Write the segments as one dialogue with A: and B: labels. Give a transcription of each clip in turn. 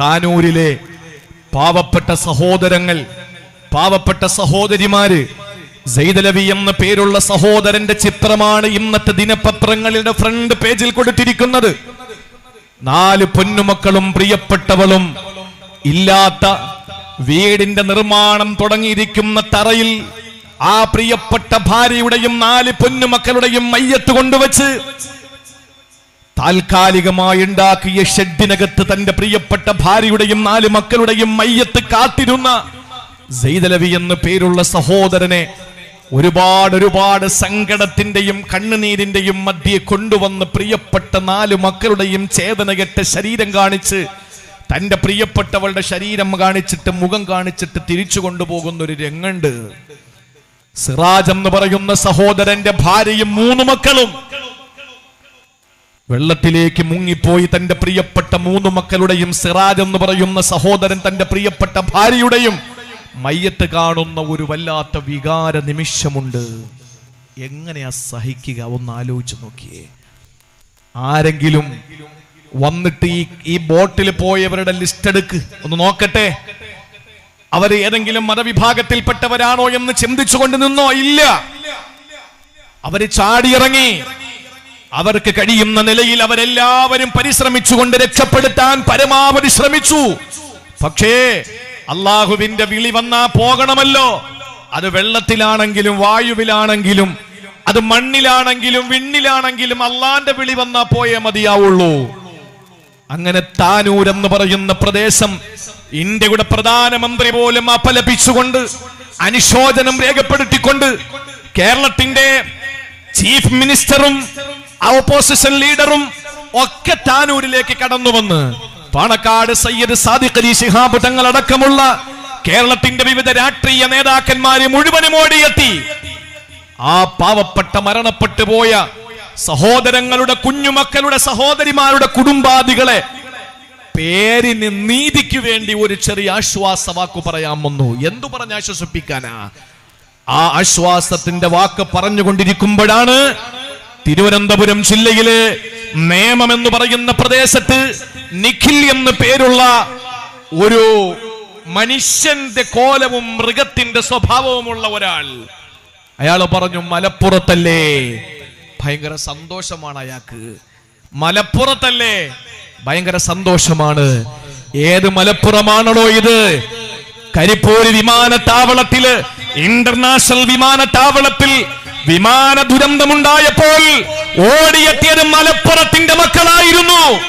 A: താനൂരിലെ പാവപ്പെട്ട സഹോദരങ്ങൾ പാവപ്പെട്ട സഹോദരിമാര് സൈതലവി എന്ന പേരുള്ള സഹോദരന്റെ ചിത്രമാണ് ഇന്നത്തെ ദിനപത്രങ്ങളുടെ ഫ്രണ്ട് പേജിൽ കൊടുത്തിരിക്കുന്നത്. നാല് പൊന്നുമക്കളും പ്രിയപ്പെട്ടവളും ഇല്ലാത്ത വീടിന്റെ നിർമ്മാണം തുടങ്ങിയിരിക്കുന്ന തറയിൽ ആ പ്രിയപ്പെട്ട ഭാര്യയുടെയും നാല് പൊന്നുമക്കളുടെയും മയ്യത്ത് കൊണ്ടുവച്ച് താൽക്കാലികമായി ഉണ്ടാക്കിയ ഷെഡിനകത്ത് തന്റെ പ്രിയപ്പെട്ട ഭാര്യയുടെയും നാല് മക്കളുടെയും മയ്യത്ത് കാത്തിരുന്ന സെയ്തലവി എന്ന പേരുള്ള സഹോദരനെ ഒരുപാട് ഒരുപാട് സങ്കടത്തിന്റെയും കണ്ണുനീരിന്റെയും മധ്യെ കൊണ്ടുവന്ന് പ്രിയപ്പെട്ട നാല് മക്കളുടെയും ചേതനകെട്ട ശരീരം കാണിച്ച് തന്റെ പ്രിയപ്പെട്ടവളുടെ ശരീരം കാണിച്ചിട്ട് മുഖം കാണിച്ചിട്ട് തിരിച്ചു കൊണ്ടുപോകുന്ന ഒരു രംഗണ്ട് സിറാജ് എന്ന് പറയുന്ന സഹോദരന്റെ ഭാര്യയും മൂന്ന് മക്കളും വെള്ളത്തിലേക്ക് മുങ്ങിപ്പോയി തന്റെ പ്രിയപ്പെട്ട മൂന്ന് മക്കളുടെയും സിറാജ് എന്ന് പറയുന്ന സഹോദരൻ തന്റെ പ്രിയപ്പെട്ട ഭാര്യയുടെയും മയ്യത്ത് കാണുന്ന ഒരു വല്ലാത്ത വികാര നിമിഷമുണ്ട്. എങ്ങനെയാ സഹിക്കുക? ഒന്ന് ആലോചിച്ച് നോക്കിയേ. ആരെങ്കിലും വന്നിട്ട് ഈ ഈ ബോട്ടിൽ പോയവരുടെ ലിസ്റ്റ് എടുക്ക്. ഒന്ന് നോക്കട്ടെ. അവർ ഏതെങ്കിലും മതവിഭാഗത്തിൽപ്പെട്ടവരാണോ എന്ന് ചിന്തിച്ചുകൊണ്ട് നിന്നോ? ഇല്ല. അവർ ചാടിയിറങ്ങി. അവർക്ക് കഴിയുന്ന നിലയിൽ അവരെല്ലാവരും പരിശ്രമിച്ചുകൊണ്ട് രക്ഷപ്പെടുത്താൻ പരമാവധി ശ്രമിച്ചു. പക്ഷേ അള്ളാഹുവിന്റെ വിളി വന്നാ പോകണമല്ലോ. അത് വെള്ളത്തിലാണെങ്കിലും വായുവിലാണെങ്കിലും അത് മണ്ണിലാണെങ്കിലും വിണ്ണിലാണെങ്കിലും അള്ളാന്റെ വിളി വന്നാ പോയേ മതിയാവുള്ളൂ. അങ്ങനെ താനൂർ എന്ന് പറയുന്ന പ്രദേശം ഇന്ത്യയുടെ പ്രധാനമന്ത്രി പോലും അപലപിച്ചുകൊണ്ട് അനുശോചനം രേഖപ്പെടുത്തിക്കൊണ്ട് കേരളത്തിന്റെ ചീഫ് മിനിസ്റ്ററും ഓപ്പോസിഷൻ ലീഡറും ഒക്കെ താനൂരിലേക്ക് കടന്നു വന്ന് പാണക്കാട് സയ്യദ് സാദിഖ് അലി ശിഹാബ് തങ്ങളടക്കമുള്ള കേരളത്തിന്റെ വിവിധ രാഷ്ട്രീയ നേതാക്കന്മാരെ മുഴുവനും ഓടിയെത്തി. ആ പാവപ്പെട്ട മരണപ്പെട്ടു പോയ സഹോദരങ്ങളുടെ കുഞ്ഞുമക്കളുടെ സഹോദരിമാരുടെ കുടുംബാദികളെ പേരിന് നീതിക്ക് വേണ്ടി ഒരു ചെറിയ ആശ്വാസ വാക്ക് പറയാൻ വന്നു. എന്തു പറഞ്ഞ് ആശ്വസിപ്പിക്കാനാ? ആ ആശ്വാസത്തിന്റെ വാക്ക് പറഞ്ഞുകൊണ്ടിരിക്കുമ്പോഴാണ് തിരുവനന്തപുരം ജില്ലയിലെ നേമം എന്ന് പറയുന്ന പ്രദേശത്ത് നിഖിൽ എന്ന് പേരുള്ള ഒരു മനുഷ്യന്റെ കോലവും മൃഗത്തിന്റെ സ്വഭാവവുമുള്ള ഒരാൾ. അയാൾ പറഞ്ഞു മലപ്പുറത്തല്ലേ? ഭയങ്കര സന്തോഷമാണ് അയാൾക്ക്. മലപ്പുറത്തല്ലേ? ഭയങ്കര സന്തോഷമാണ്. ഏത് മലപ്പുറമാണോ ഇത്? കരിപ്പൂര് വിമാനത്താവളത്തിൽ ഇന്റർനാഷണൽ വിമാനത്താവളത്തിൽ വിമാന ദുരന്തമുണ്ടായപ്പോൾ ഓടിയെത്തിയത് മലപ്പുറത്തിന്റെ മക്കളായിരുന്നു.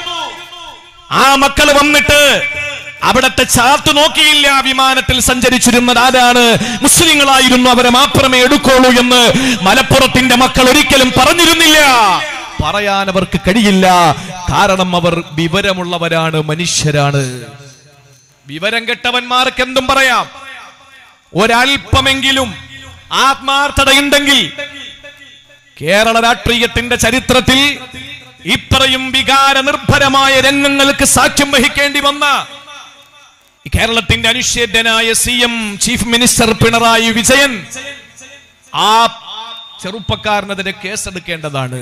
A: ആ മക്കൾ വന്നിട്ട് അവിടത്തെ ചാർത്തു നോക്കിയില്ല വിമാനത്തിൽ സഞ്ചരിച്ചിരുന്നത് ആരാണ്? മുസ്ലിങ്ങളായിരുന്നു അവരെ മാത്രമേ എടുക്കുള്ളൂ എന്ന് മലപ്പുറത്തിന്റെ മക്കൾ ഒരിക്കലും പറഞ്ഞിരുന്നില്ല. പറയാൻ അവർക്ക് കഴിയില്ല കാരണം അവർ വിവരമുള്ളവരാണ് മനുഷ്യരാണ്. വിവരം കെട്ടവന്മാർക്ക് എന്തും പറയാം. ഒരൽപ്പമെങ്കിലും ആത്മാർത്ഥതയുണ്ടെങ്കിൽ കേരള രാഷ്ട്രീയത്തിന്റെ ചരിത്രത്തിൽ ഇത്രയും വികാര നിർഭരമായ രംഗങ്ങൾക്ക് സാക്ഷ്യം വഹിക്കേണ്ടി വന്ന കേരളത്തിന്റെ അനുഷ്ഠേദ്യനായ C M chief minister Pinarayi Vijayan ആ ചെറുപ്പക്കാരനെതിരെ കേസെടുക്കേണ്ടതാണ്.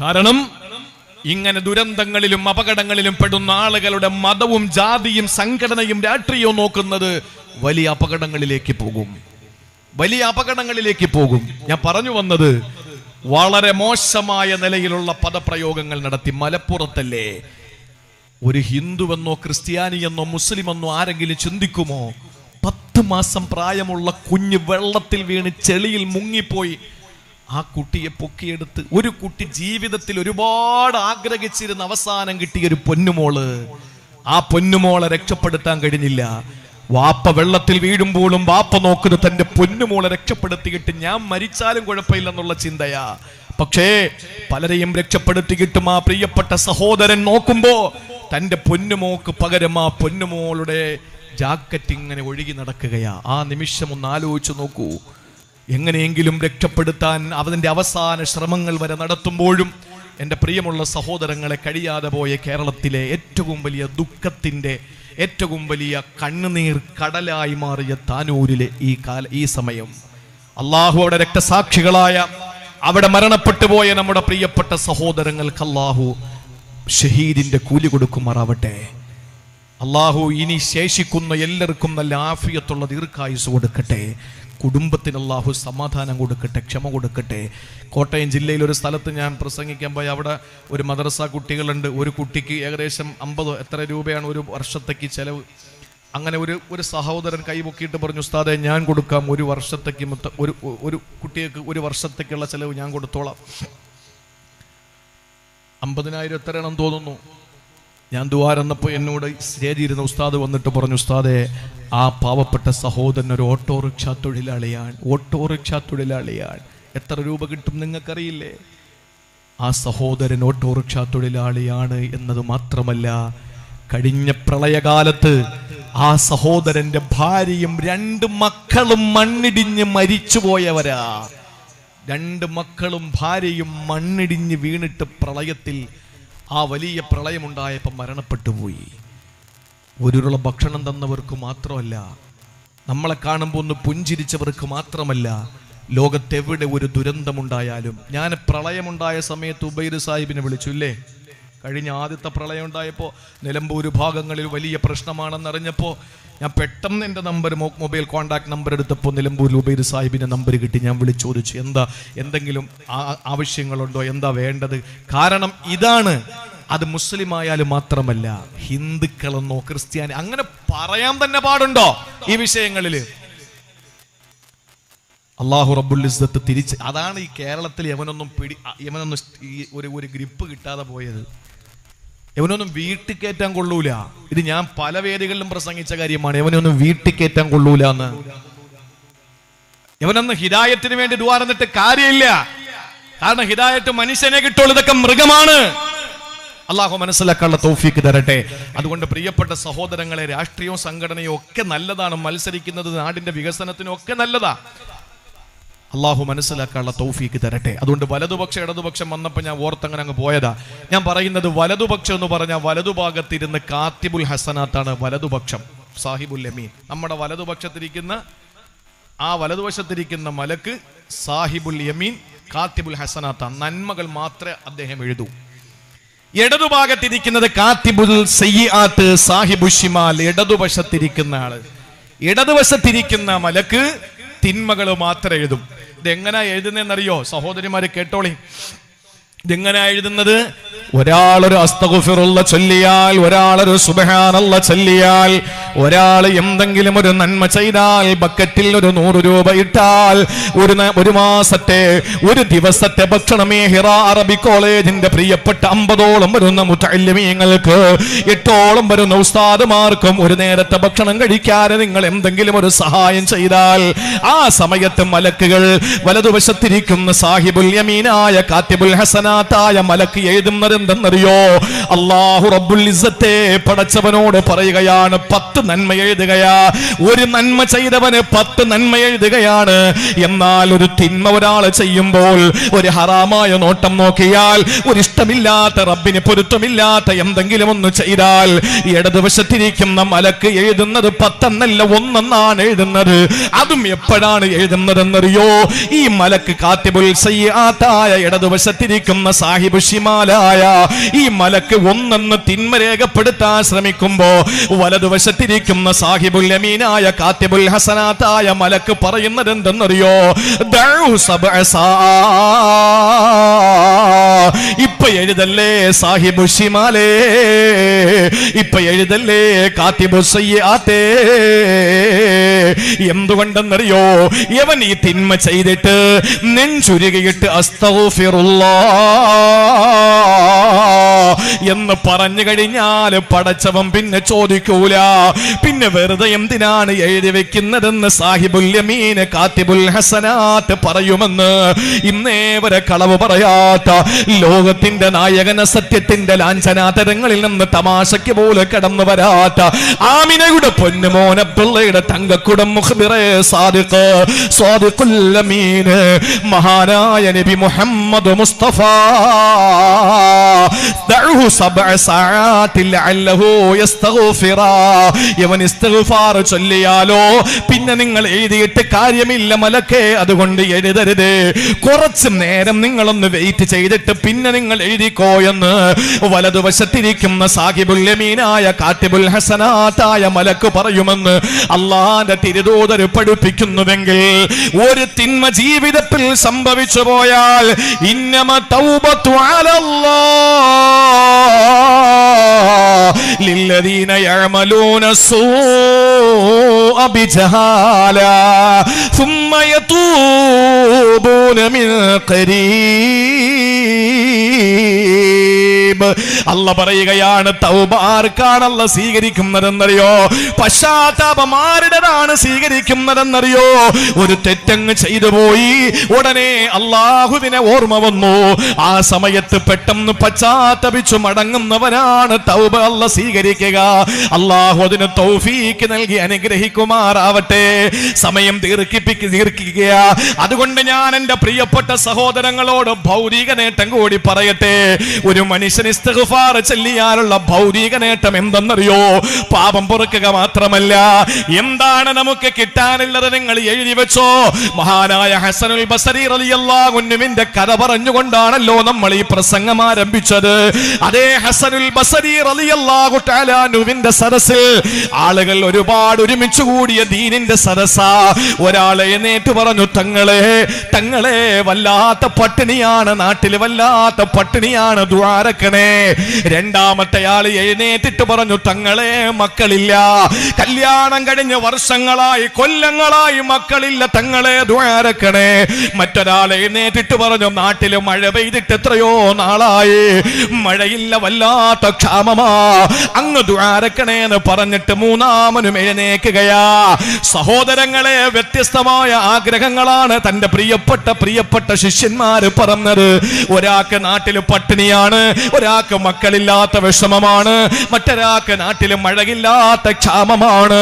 A: കാരണം ഇങ്ങനെ ദുരന്തങ്ങളിലും അപകടങ്ങളിലും പെടുന്ന ആളുകളുടെ മതവും ജാതിയും സംഘടനയും രാഷ്ട്രീയവും നോക്കുന്നത് വലിയ അപകടങ്ങളിലേക്ക് പോകും. വലിയ അപകടങ്ങളിലേക്ക് പോകും. ഞാൻ പറഞ്ഞു വന്നത് വളരെ മോശമായ നിലയിലുള്ള പദപ്രയോഗങ്ങൾ നടത്തി മലപ്പുറത്തല്ലേ? ഒരു ഹിന്ദുവെന്നോ ക്രിസ്ത്യാനിയെന്നോ മുസ്ലിമെന്നോ ആരെങ്കിലും ചിന്തിക്കുമോ? പത്ത് മാസം പ്രായമുള്ള കുഞ്ഞ് വെള്ളത്തിൽ വീണ് ചെളിയിൽ മുങ്ങിപ്പോയി. ആ കുട്ടിയെ പൊക്കിയെടുത്ത് ഒരു കുട്ടി ജീവിതത്തിൽ ഒരുപാട് ആഗ്രഹിച്ചിരുന്ന അവസാനം കിട്ടിയ ഒരു പൊന്നുമോൾ. ആ പൊന്നുമോളെ രക്ഷപ്പെടുത്താൻ കഴിഞ്ഞില്ല. വാപ്പ വെള്ളത്തിൽ വീഴുമ്പോഴും വാപ്പ നോക്കുന്നത് തന്റെ പൊന്നുമോളെ രക്ഷപ്പെടുത്തിയിട്ട് ഞാൻ മരിച്ചാലും കുഴപ്പമില്ലെന്നുള്ള ചിന്തയാ. പക്ഷേ പലരെയും രക്ഷപ്പെടുത്തിയിട്ടും ആ പ്രിയപ്പെട്ട സഹോദരൻ നോക്കുമ്പോ തന്റെ പൊന്നുമോക്ക് പകരം ആ പൊന്നുമോളുടെ ജാക്കറ്റ് ഇങ്ങനെ ഒഴുകി നടക്കുകയാ. ആ നിമിഷം ഒന്ന് ആലോചിച്ചു നോക്കൂ. എങ്ങനെയെങ്കിലും രക്ഷപ്പെടുത്താൻ അവതിന്റെ അവസാന ശ്രമങ്ങൾ വരെ നടത്തുമ്പോഴും എന്റെ പ്രിയമുള്ള സഹോദരങ്ങളെ കഴിയാതെ പോയ കേരളത്തിലെ ഏറ്റവും വലിയ ദുഃഖത്തിന്റെ ഏറ്റവും വലിയ കണ്ണുനീർ കടലായി മാറിയ താനൂരിലെ ഈ കാല ഈ സമയം. അള്ളാഹു അവിടെ രക്തസാക്ഷികളായ അവിടെ മരണപ്പെട്ടു പോയ നമ്മുടെ പ്രിയപ്പെട്ട സഹോദരങ്ങൾക്ക് അള്ളാഹു ഷഹീദിന്റെ കൂലി കൊടുക്കുമാറാവട്ടെ. അള്ളാഹു ഇനി ശേഷിക്കുന്ന എല്ലാവർക്കും നല്ല ആഫിയത്തുള്ള ദീർഘായുസ് കൊടുക്കട്ടെ. കുടുംബത്തിന് അള്ളാഹു സമാധാനം കൊടുക്കട്ടെ ക്ഷമ കൊടുക്കട്ടെ. കോട്ടയം ജില്ലയിൽ ഒരു സ്ഥലത്ത് ഞാൻ പ്രസംഗിക്കാൻ പോയി. അവിടെ ഒരു മദ്രസ കുട്ടികളുണ്ട്. ഒരു കുട്ടിക്ക് ഏകദേശം അമ്പതോ എത്ര രൂപയാണ് ഒരു വർഷത്തേക്ക് ചിലവ്? അങ്ങനെ ഒരു ഒരു സഹോദരൻ കൈപൊക്കിയിട്ട് പറഞ്ഞു ഉസ്താദെ ഞാൻ കൊടുക്കാം ഒരു വർഷത്തേക്ക് ഒരു ഒരു കുട്ടിക്ക് ഒരു വർഷത്തേക്കുള്ള ചിലവ് ഞാൻ കൊടുത്തോളാം. അമ്പതിനായിരം എത്രയാണെന്ന് തോന്നുന്നു. ഞാൻ ദ്വാരന്നപ്പോൾ എന്നോട് സ്റ്റേജിരുന്ന ഉസ്താദ് വന്നിട്ട് പറഞ്ഞു ഉസ്താദെ ആ പാവപ്പെട്ട സഹോദരൻ ഒരു ഓട്ടോറിക്ഷ തൊഴിലാളിയാണ് ഓട്ടോറിക്ഷ തൊഴിലാളിയാണ്. എത്ര രൂപ കിട്ടും നിങ്ങൾക്കറിയില്ലേ? ആ സഹോദരൻ ഓട്ടോറിക്ഷ തൊഴിലാളിയാണ് എന്നത് മാത്രമല്ല കഴിഞ്ഞ പ്രളയകാലത്ത് ആ സഹോദരന്റെ ഭാര്യയും രണ്ട് മക്കളും മണ്ണിടിഞ്ഞ് മരിച്ചുപോയവരാ. രണ്ട് മക്കളും ഭാര്യയും മണ്ണിടിഞ്ഞ് വീണിട്ട് പ്രളയത്തിൽ ആ വലിയ പ്രളയമുണ്ടായപ്പോൾ മരണപ്പെട്ടു പോയി. ഒരുരുള ഭക്ഷണം തന്നവർക്ക് മാത്രമല്ല നമ്മളെ കാണുമ്പോൾ ഒന്ന് പുഞ്ചിരിച്ചവർക്ക് മാത്രമല്ല ലോകത്തെവിടെ ഒരു ദുരന്തമുണ്ടായാലും ഞാൻ പ്രളയമുണ്ടായ സമയത്ത് ഉബൈർ സാഹിബിനെ വിളിച്ചു ഇല്ലേ? കഴിഞ്ഞ ആദ്യത്തെ പ്രളയം ഉണ്ടായപ്പോൾ നിലമ്പൂർ ഭാഗങ്ങളിൽ വലിയ പ്രശ്നമാണെന്നറിഞ്ഞപ്പോൾ ഞാൻ പെട്ടെന്ന് എന്റെ നമ്പർ മൊബൈൽ കോൺടാക്ട് നമ്പർ എടുത്തപ്പോൾ നിലമ്പൂർ ഉബൈർ സാഹിബിന്റെ നമ്പർ കിട്ടി. ഞാൻ വിളിച്ചു ചോദിച്ചു എന്താ എന്തെങ്കിലും ആവശ്യങ്ങളുണ്ടോ? എന്താ വേണ്ടത്? കാരണം ഇതാണ് അത് മുസ്ലിം ആയാലും മാത്രമല്ല ഹിന്ദുക്കളെന്നോ ക്രിസ്ത്യാനി അങ്ങനെ പറയാൻ തന്നെ പാടുണ്ടോ ഈ വിഷയങ്ങളിൽ അള്ളാഹു റബ്ബുൽ ഇസ്സത്ത് തിരിച്ച് അതാണ് ഈ കേരളത്തിൽ യവനൊന്നും പിടി യവനൊന്നും ഈ ഒരു ഒരു ഗ്രിപ്പ് കിട്ടാതെ പോയത്. യവനൊന്നും വീട്ടിൽ കയറ്റാൻ കൊള്ളൂല. ഇത് ഞാൻ പല വേദികളിലും പ്രസംഗിച്ച കാര്യമാണ്. എവനൊന്നും വീട്ടിൽ കയറ്റാൻ കൊള്ളൂല എന്ന്. എവനൊന്നും ഹിദായത്തിന് വേണ്ടി ദുവാറന്നിട്ട് കാര്യമില്ല. കാരണം ഹിദായത്ത് മനുഷ്യനെ കിട്ടുള്ളൂ. ഇതൊക്കെ മൃഗമാണ്. അള്ളാഹു മനസ്സിലാക്കാനുള്ള തോഫിക്ക് തരട്ടെ. അതുകൊണ്ട് പ്രിയപ്പെട്ട സഹോദരങ്ങളെ രാഷ്ട്രീയവും സംഘടനയും ഒക്കെ നല്ലതാണ്. മത്സരിക്കുന്നത് നാടിന്റെ വികസനത്തിനും ഒക്കെ നല്ലതാ. അള്ളാഹു മനസ്സിലാക്കാനുള്ള തൗഫീക്ക് തരട്ടെ. അതുകൊണ്ട് വലതുപക്ഷം ഇടതുപക്ഷം വന്നപ്പോൾ ഞാൻ ഓർത്തങ്ങനെ അങ്ങ് പോയതാ. ഞാൻ പറയുന്നത് വലതുപക്ഷം എന്ന് പറഞ്ഞാൽ വലതുഭാഗത്തിരുന്ന് കാത്തിബുൽ ഹസനാത്താണ് വലതുപക്ഷം സാഹിബുൽ അമീൻ നമ്മുടെ വലതുപക്ഷത്തിരിക്കുന്ന ആ വലതുവശത്തിരിക്കുന്ന മലക്ക് സാഹിബുൽ യമീൻ കാത്തിബുൽ ഹസനാത്ത നന്മകൾ മാത്രമേ അദ്ദേഹം എഴുതൂ. ഇടതുഭാഗത്തിരിക്കുന്നത് കാത്തിബുൽ സയ്യാത്ത് സാഹിബു ഷിമാൽ ഇടതുവശത്തിരിക്കുന്ന ആൾ. ഇടതുവശത്തിരിക്കുന്ന മലക്ക് തിന്മകൾ മാത്രം എഴുതും. ഇതെങ്ങനാ എഴുതുന്നതെന്നറിയോ? സഹോദരിമാരെ കേട്ടോളി. ഇതെങ്ങനാ എഴുതുന്നത്? ഒരാളൊരു അസ്തകുഫിറുള്ള ചൊല്ലിയാൽ ഒരാളൊരു സുബഹാനുള്ള ചൊല്ലിയാൽ ഒരാൾ എന്തെങ്കിലും ഒരു നന്മ ചെയ്താൽ ബക്കറ്റിൽ ഒരു നൂറ് രൂപ ഇട്ടാൽ ഒരു ഒരു മാസത്തെ ഒരു ദിവസത്തെ ഭക്ഷണമേ ഹിറ അറബി കോളേജിന്റെ പ്രിയപ്പെട്ട അമ്പതോളം വരുന്ന മുത്തല്യമീങ്ങൾക്ക് എട്ടോളം വരുന്ന ഉസ്താദുമാർക്കും ഒരു നേരത്തെ ഭക്ഷണം കഴിക്കാതെ നിങ്ങൾ എന്തെങ്കിലും ഒരു സഹായം ചെയ്താൽ ആ സമയത്ത് മലക്കുകൾ വലതുവശത്തിരിക്കുന്ന സാഹിബുൽ യമീനായ കാത്തിബുൽ ഹസനാത്തായ മലക്ക് എഴുതുന്നത് എന്തെന്നറിയോ അള്ളാഹു റബ്ബുൽ ഇസ്സത്തെ പടച്ചവനോട് പറയുകയാണ് പത്ത് നന്മ എഴുതുകയാ. ഒരു നന്മ ചെയ്തവന് പത്ത് നന്മ എഴുതുകയാണ്. എന്നാൽ ഒരു തിന്മ ഒരാൾ ചെയ്യുമ്പോൾ ഒരു ഹറാമായ നോട്ടം നോക്കിയാൽ ഒരു ഇഷ്ടമില്ലാത്ത റബ്ബിന് പൊരുത്തമില്ലാത്ത എന്തെങ്കിലും ഒന്ന് ചെയ്താൽ ഇടതുവശത്തിരിക്കുന്ന മലക്ക് എഴുതുന്നത് പത്തെന്നല്ല ഒന്നെന്നാണ് എഴുതുന്നത്. അതും എപ്പോഴാണ് എഴുതുന്നതെന്നറിയോ? ഈ മലക്ക് കാത്തിബുൽ സയ്യാത്തായ ഇടതുവശത്തിരിക്കുന്ന സാഹിബ് ഷിമാലായ ഈ മലക്ക് ഒന്നെന്ന് തിന്മ രേഖപ്പെടുത്താൻ ശ്രമിക്കുമ്പോ വലതുവശത്തിരിക്കുന്ന സാഹിബുൽ അമീനായ കാത്തിബുൽ ഹസനാത്തായ മലക്ക് പറയുന്നത് എന്തെന്നറിയോ. ഇപ്പൊ എഴുതല്ലേ സാഹിബു ഷിമാലേ? ഇപ്പൊ എഴുതല്ലേ കാത്തിബു സയ്യാത്തേ? എന്തുകൊണ്ടെന്നറിയോ? യവൻ ഈ തിന്മ ചെയ്തിട്ട് നെഞ്ചുരുകിയിട്ട് അസ്തൗഫിറുല്ലാ എന്ന് പറഞ്ഞു കഴിഞ്ഞാൽ പടച്ചവൻ പിന്നെ ചോദിക്കൂല. പിന്നെ വെറുതെ എന്തിനാണ് എഴുതി വെക്കുന്നതെന്ന് സാഹിബുൽ യമീന് കാത്തിബുൽ ഹസനാത്ത് പറയുമെന്ന് ഇന്നേ വരെ കളവ് പറയാത്ത ലോകത്തിന്റെ നായകന സത്യത്തിന്റെ ലാഞ്ചനാതരങ്ങളിൽ നിന്ന് തമാശയ്ക്ക് പോലെ കടന്നു വരാത്ത ആമിനയുടെ പൊന്നുമോന പിള്ളയുടെ തങ്കക്കുടം മഹാനായ നബി മുഹമ്മദ് മുസ്തഫ. ചൊല്ലിയാലോ? പിന്നെ നിങ്ങൾ എഴുതിയിട്ട് കാര്യമില്ല മലക്കേ അതുകൊണ്ട് എഴുതരുത്. കുറച്ച് നേരം നിങ്ങളൊന്ന് വെയിറ്റ് ചെയ്തിട്ട് പിന്നെ നിങ്ങൾ നിങ്ങൾ എഴുതിക്കോ എന്ന് വലതുവശത്തിരിക്കുന്ന സാഹിബുൽ യമീനായ കാത്തിബുൽ ഹസനാത്തായ മലക്ക് പറയുമെന്ന് അള്ളാന്റെ തിരുദൂതർ പഠിപ്പിക്കുന്നുവെങ്കിൽ ഒരു തിന്മ ജീവിതത്തിൽ സംഭവിച്ചു പോയാൽ ഇന്നമ തൗബത്തു അലല്ലാഹ് للذين يعملون السوء بجهالة ثم يتوبون من قريب see അല്ല പറയുകയാണ് തൗബ ആർക്കാണല്ല സ്വീകരിക്കുന്നതെന്നറിയോ? പശ്ചാത്താപമാരുടേതാണ് സ്വീകരിക്കുന്നതെന്നറിയോ? ഒരു തെറ്റങ്ങ് ചെയ്തു പോയി ഉടനെ അള്ളാഹുവിനെ ഓർമ്മ വന്നു. ആ സമയത്ത് പെട്ടെന്ന് പശ്ചാത്തപിച്ചു മടങ്ങുന്നവനാണ് തൗബ അല്ല സ്വീകരിക്കുക. അള്ളാഹു അതിന് തൗഫീക്ക് നൽകി അനുഗ്രഹിക്കുമാറാവട്ടെ. സമയം ദീർഘിപ്പിക്ക് ദീർഘിക്കുക അതുകൊണ്ട് ഞാൻ എന്റെ പ്രിയപ്പെട്ട സഹോദരങ്ങളോട് ഭൗതിക നേട്ടം കൂടി പറയട്ടെ. ഒരു മനുഷ്യൻ ഇസ്തിഗ്ഫാർ ഭൗതിക നേട്ടം എന്തെന്നറിയോ? പാപം പൊറുക്കുക മാത്രമല്ല. എന്താണ് നമുക്ക് കിട്ടാനുള്ളത് നിങ്ങൾ എഴുതി വെച്ചോ? മഹാനായ ഹസനുൽ ബസരി റലിയല്ലാഹുന്നുവിന്റെ കഥ പറഞ്ഞുകൊണ്ടാണല്ലോ നമ്മൾ ഈ പ്രസംഗം ആരംഭിച്ചത്. അതേ ഹസനുൽ ബസരി റളിയല്ലാഹു തആലാനുവിന്റെ സദസ്സിൽ ആളുകൾ ഒരുപാട് ഒരുമിച്ച് കൂടിയ ദീനിന്റെ സദസ്സ. ഒരാളെ എഴുന്നേറ്റ് പറഞ്ഞു തങ്ങളെ തങ്ങളെ വല്ലാത്ത പട്ടിണിയാണ് നാട്ടിൽ വല്ലാത്ത പട്ടിണിയാണ് ദ്വാരക്കണേ രണ്ടാമത്തെ ആൾ എഴുന്നേറ്റിട്ട് പറഞ്ഞു തങ്ങളെ മക്കളില്ല. കല്യാണം കഴിഞ്ഞ വർഷങ്ങളായി കൊല്ലങ്ങളായി മക്കളില്ല. തങ്ങളെ ദ്വാരക്കണേ. മറ്റൊരാൾ എഴുന്നേറ്റിട്ട് പറഞ്ഞു നാട്ടിൽ മഴ പെയ്തിട്ട് എത്രയോ നാളായി. മഴയില്ല വല്ലാത്ത ക്ഷാമമാ. അങ്ങ് ദ്വാരക്കണേ എന്ന് പറഞ്ഞിട്ട് മൂന്നാമനും എഴുന്നേക്കുകയാ. സഹോദരങ്ങളെ വ്യത്യസ്തമായ ആഗ്രഹങ്ങളാണ് തന്റെ പ്രിയപ്പെട്ട പ്രിയപ്പെട്ട ശിഷ്യന്മാര് പറഞ്ഞത്. ഒരാൾക്ക് നാട്ടിൽ പട്ടിണിയാണ് ഒരാൾക്ക് മക്കളില്ലാത്ത വിഷമമാണ് മറ്റൊരാൾക്ക് നാട്ടിൽ മഴകില്ലാത്ത ക്ഷാമമാണ്.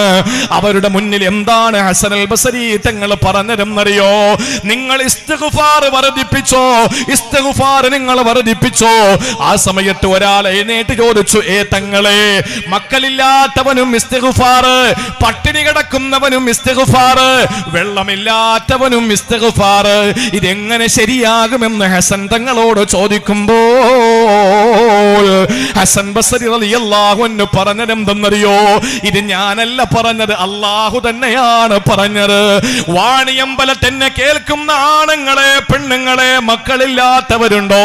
A: അവരുടെ മുന്നിൽ എന്താണ് ഹസൻ അൽ ബസരി തങ്ങൾ പറഞ്ഞതെന്നറിയോ? നിങ്ങൾ ഇസ്തിഗ്ഫാർ വർദ്ധിപ്പിച്ചോ? ഇസ്തിഗ്ഫാർ നിങ്ങൾ വർദ്ധിപ്പിച്ചോ? ആ സമയത്ത് ഒരാൾ എഴുന്നേറ്റ് ചോദിച്ചു ഏ തങ്ങളെ മക്കളില്ലാത്തവനും ഇസ്തിഗ്ഫാർ പട്ടിണി കിടക്കുന്നവനും ഇസ്തിഗ്ഫാർ വെള്ളമില്ലാത്തവനും ഇസ്തിഗ്ഫാർ ഇതെങ്ങനെ ശരിയാകുമെന്ന് ഹസൻ തങ്ങളോട് ഹസൻ ബസരി റളിയല്ലാഹു അൻഹു ഇത് ഞാനല്ല പറഞ്ഞത് അള്ളാഹു തന്നെയാണ് പറഞ്ഞത്. വാണിയമ്പലത്തെന്നെ കേൾക്കുന്ന ആണുങ്ങളെ പെണ്ണുങ്ങളെ മക്കളില്ലാത്തവരുണ്ടോ?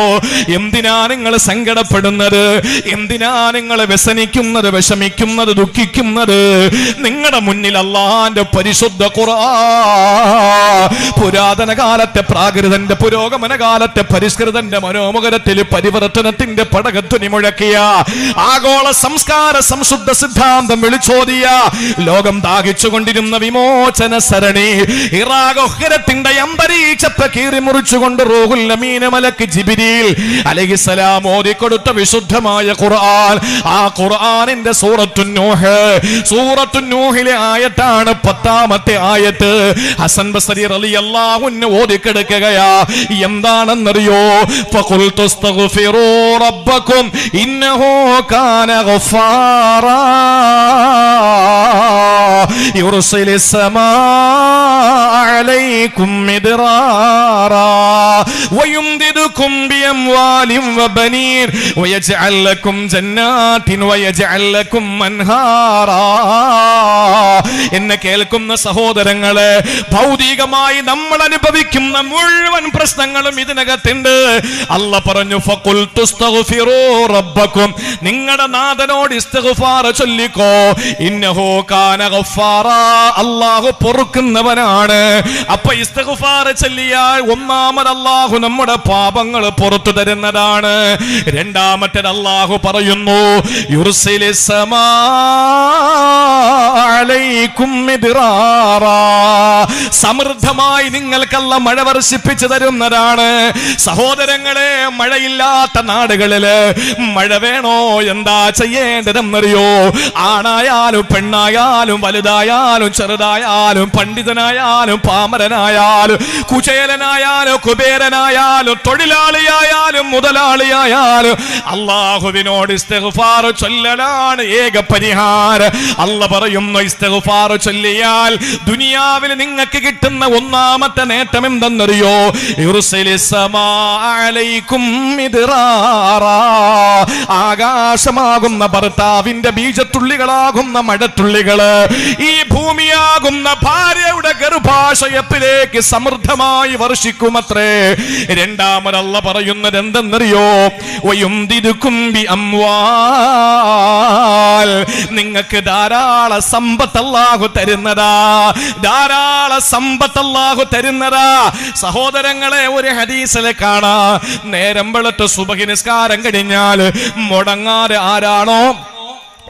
A: എന്തിനാ നിങ്ങൾ സങ്കടപ്പെടുന്നത്? എന്തിനാ നിങ്ങൾ വ്യസനിക്കുന്നത് വിഷമിക്കുന്നത് ദുഃഖിക്കുന്നത്? നിങ്ങളുടെ മുന്നിൽ അള്ളാന്റെ പരിശുദ്ധ ഖുർആൻ പുരാതന കാലത്തെ പ്രാകൃതന്റെ പുരോഗമന കാലത്തെ പരിഷ്കൃതന്റെ മനോമുഖരത്തിൽ പരിവർത്തനത്തിന്റെ പടകത്തുനി മുഴക്കിയ ആഗോള സംസ്കാര സംശുദ്ധ സിദ്ധാന്തം വിളിച്ചോതിയ ലോകം ദാഹിച്ചുകൊണ്ടിരുന്ന വിമോചന സരണി ഇറാഖൊഹരത്തിന്റെ അന്തരീക്ഷത്തെ കീറി മുറിച്ചുകൊണ്ട് റോഹുൽ അമീന മലക്ക് ജിബിരിയിൽ അലഹിസലാം ഓതിക്കൊടുത്ത വിശുദ്ധമായ ഖുർആൻ. ആ ഖുർആനിന്റെ സൂറത്തു നൂഹ്. സൂറത്തു നൂഹിലെ ആയത്താണ് പത്താമത്തെ ആയത്ത്. ഹസൻ ബസരി റളിയല്ലാഹു അൻഹു ഓതിക്കെടുക്കുകയാ എന്താണെന്നറിയോ? ഫഖുൽതു അസ്തഗ്ഫിറൂ റബ്ബക്കും ഇന്നഹു കാന ഗഫാറാ യുർസിലി السماء عليكم مدرارا ويمددكم بأموال وبنين ويجعل لكم جنات ويجعل لكم أنهارا എന്നെ കേൾക്കുന്ന സഹോദരങ്ങളെ ഭൗതികമായി നമ്മൾ അനുഭവിക്കുന്ന മുഴുവൻ പ്രശ്നങ്ങളും ഇതിനകത്തുണ്ട് അല്ല പറഞ്ഞു ഫഖുൽ തുസ്തഗ്ഫിറൂ റബ്ബക്കും നിങ്ങളുടെ നാഥനോട് ഇസ്തിഗ്ഫാർ ചൊല്ലിക്കോ ഇന്നഹു കാന ഗഫാറാ അല്ലാഹു പൊറുക്കുന്നവനാണ് അപ്പൊ ഇസ്തിഗ്ഫാർ ചൊല്ലിയാൽ ഒന്നാമത് അല്ലാഹു നമ്മുടെ പാപങ്ങൾ പുറത്തു തരുന്നതാണ്. രണ്ടാമത്തെ അള്ളാഹു പറയുന്നു. സമൃദ്ധമായി നിങ്ങൾക്കല്ല മഴ വർഷിപ്പിച്ചു തരുന്നതാണ്. സഹോദരങ്ങളെ മഴയില്ലാത്ത നാടുകളിൽ മഴ വേണോ? എന്താ ചെയ്യേണ്ടതെന്നറിയോ? ആണായാലും പെണ്ണായാലും വലുതായാലും ചെറുതായാലും പണ്ഡിതനായാലും പാമരനായാലും കുചേലനായാലും കുബേരനായാലും തൊഴിലാളിയായാലും മുതലാളിയായാലും അള്ളാഹുവിനോട് ഇസ്തിഗ്ഫാർ ചൊല്ലലാണ് ഏക പരിഹാരം. അല്ല പറയുന്നു ഇസ്തിഗ്ഫാർ ചൊല്ലിയാൽ ദുനിയാവിൽ നിങ്ങൾക്ക് കിട്ടുന്ന ഒന്നാമത്തെ നേട്ടം എന്തെന്നറിയോ. ആകാശമാകുന്ന ഭർത്താവിന്റെ ബീജത്തുള്ളികളാകുന്ന മഴത്തുള്ളികൾ. ഈ ഭൂമിയാകുന്ന ഭാര്യയുടെ ഗർഭാശയത്തിലേക്ക് സമൃദ്ധമായി വർഷിക്കുമത്രേ. രണ്ടാമതല്ല പറയുന്നത് എന്തെന്നറിയോ അംവാൽ. നിങ്ങൾക്ക് ധാരാള സമ്പത്ത് അല്ലാഹു തരുന്നതാ. ധാരാള സമ്പത്ത് അല്ലാഹു തരുന്നതാ. സഹോദരങ്ങളെ ഒരു ഹദീസിലെ കാണാ. നേരം വെളുത്ത് സുബഹി നിസ്കാരം കഴിഞ്ഞാൽ മുടങ്ങാതെ ആരാണോ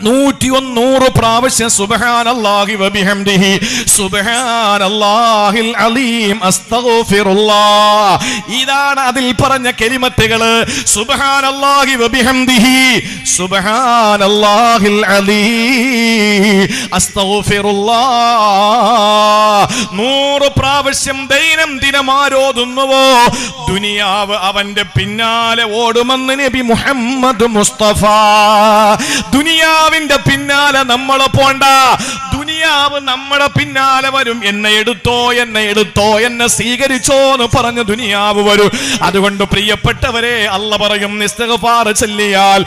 A: നൂറ്റി ഒന്നൂറ് പ്രാവശ്യം സുബ്ഹാനല്ലാഹി വബിഹംദിഹി. സുബ്ഹാനല്ലാഹിൽ അലീം അസ്തഗ്ഫിറുല്ലാഹ്. ഇതാണ് അതിൽ പറഞ്ഞ കെലിമത്തുകൾ. സുബ്ഹാനല്ലാഹി വബിഹംദിഹി. സുബ്ഹാനല്ലാഹിൽ അലീം അസ്തഗ്ഫിറുല്ലാഹ്. നൂറ് പ്രാവശ്യം ദൈനംദിനം ആരോതുന്നുവോ? ദുനിയാവ് അവന്റെ പിന്നാലെ ഓടുമെന്ന് നബി മുഹമ്മദ് മുസ്തഫ. ദുനിയാവിന്റെ പിന്നാലെ നമ്മളെ പോണ്ട. ദുനിയാവ് നമ്മുടെ പിന്നാലെ വരും. എന്നെ എടുത്തോ എന്നെ എടുത്തോ എന്നെ സ്വീകരിച്ചോ എന്ന് പറഞ്ഞ് ദുനിയാവ് വരും. അതുകൊണ്ട് പ്രിയപ്പെട്ടവരെ അല്ല പറയും നിസ്തകപാറ ചെല്ലിയാൽ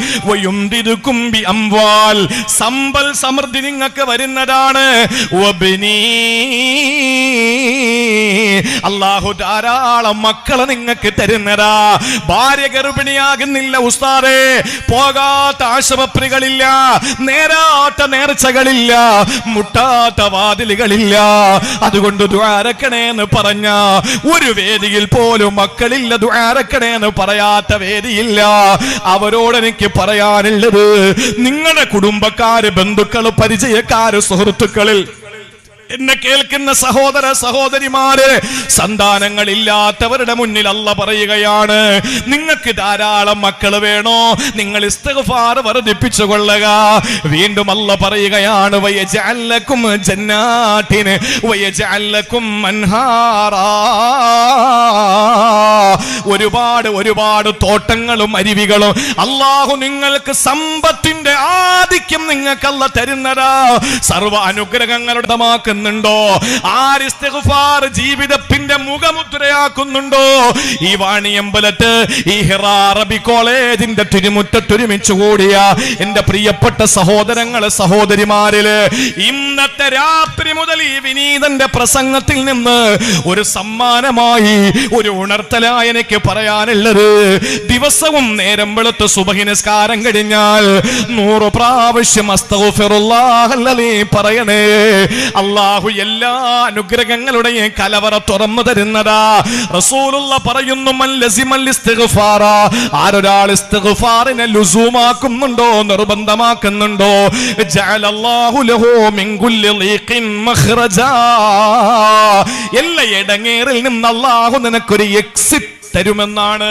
A: കുമ്പി അംവാൽ. സമ്പൽ സമൃദ്ധി നിങ്ങൾക്ക് വരുന്നതാണ്. അള്ളാഹു ധാരാളം മക്കളെ നിങ്ങൾക്ക് തരുന്നതാ. ഭാര്യ ഗർഭിണിയാകുന്നില്ല ഉസ്താദേ. പോകാത്ത ആശുപത്രികളില്ല. നേരാത്ത നേർച്ചകളില്ല. മുട്ടാത്ത വാതിലുകളില്ല. അതുകൊണ്ട് ദ്വാരക്കണേന്ന് പറഞ്ഞ ഒരു വേദിയിൽ പോലും മക്കളില്ല ദ്വാരക്കണേന്ന് പറയാത്ത വേദിയില്ല. അവരോട് എനിക്ക് പറയാനുള്ളത് നിങ്ങളുടെ കുടുംബക്കാര് ബന്ധുക്കൾ പരിചയക്കാര് സുഹൃത്തുക്കളിൽ എന്നെ കേൾക്കുന്ന സഹോദര സഹോദരിമാര് സന്താനങ്ങളില്ലാത്തവരുടെ മുന്നിൽ അല്ല പറയുകയാണ്. നിങ്ങൾക്ക് ധാരാളം മക്കൾ വേണോ? നിങ്ങൾ ഇസ്തഫാർ വർദ്ധിപ്പിച്ചു കൊള്ളുക. വീണ്ടും അല്ല പറയുകയാണ് വയജഅല്ലക്കും ജന്നാട്ടിന് വയജഅല്ലക്കും അൻഹാറാ. ഒരുപാട് ഒരുപാട് തോട്ടങ്ങളും അരുവികളും. അള്ളാഹു നിങ്ങൾക്ക് സമ്പത്തിന്റെ ആധിക്യം നിങ്ങൾക്കല്ല തരുന്നതാ. സർവ അനുഗ്രഹങ്ങളുടെ മാക്കുന്നുണ്ടോ ആരിസ്തഫാർ ജീവിതത്തിന്റെ മുഖമുദ്രയാക്കുന്നുണ്ടോ? ഈ വാണിയമ്പലത്ത് ഈ ഹിറ അറബി കോളേജിന്റെ തിരുമുറ്റത്തൊരുമിച്ചു കൂടിയ എന്റെ പ്രിയപ്പെട്ട സഹോദരങ്ങളെ സഹോദരിമാരിൽ ഇന്നത്തെ രാത്രി മുതൽ ഈ വിനീതന്റെ പ്രസംഗത്തിൽ നിന്ന് ഒരു സമ്മാനമായി ഒരു ഉണർത്തലായി എനിക്ക് പറയാനുള്ളത് ദിവസവും നേരം വെളുത്ത് സുബഹിനസ്കാരം കഴിഞ്ഞാൽ നൂറ് പ്രാവശ്യം പറയണേ. അള്ളാഹു എല്ലാ അനുഗ്രഹങ്ങളുടെയും കലവറ തുറന്നു തരുന്നതാ. റസൂലുള്ള പറയുന്നു ആരൊരാൾ നിർബന്ധമാക്കുന്നുണ്ടോ? ലഹു മിൻ കുല്ലി എല്ലാ ഇടങ്ങേറിൽ നിന്ന് അള്ളാഹു നിനക്കൊരു എക്സിറ്റ് തരുമെന്നാണ്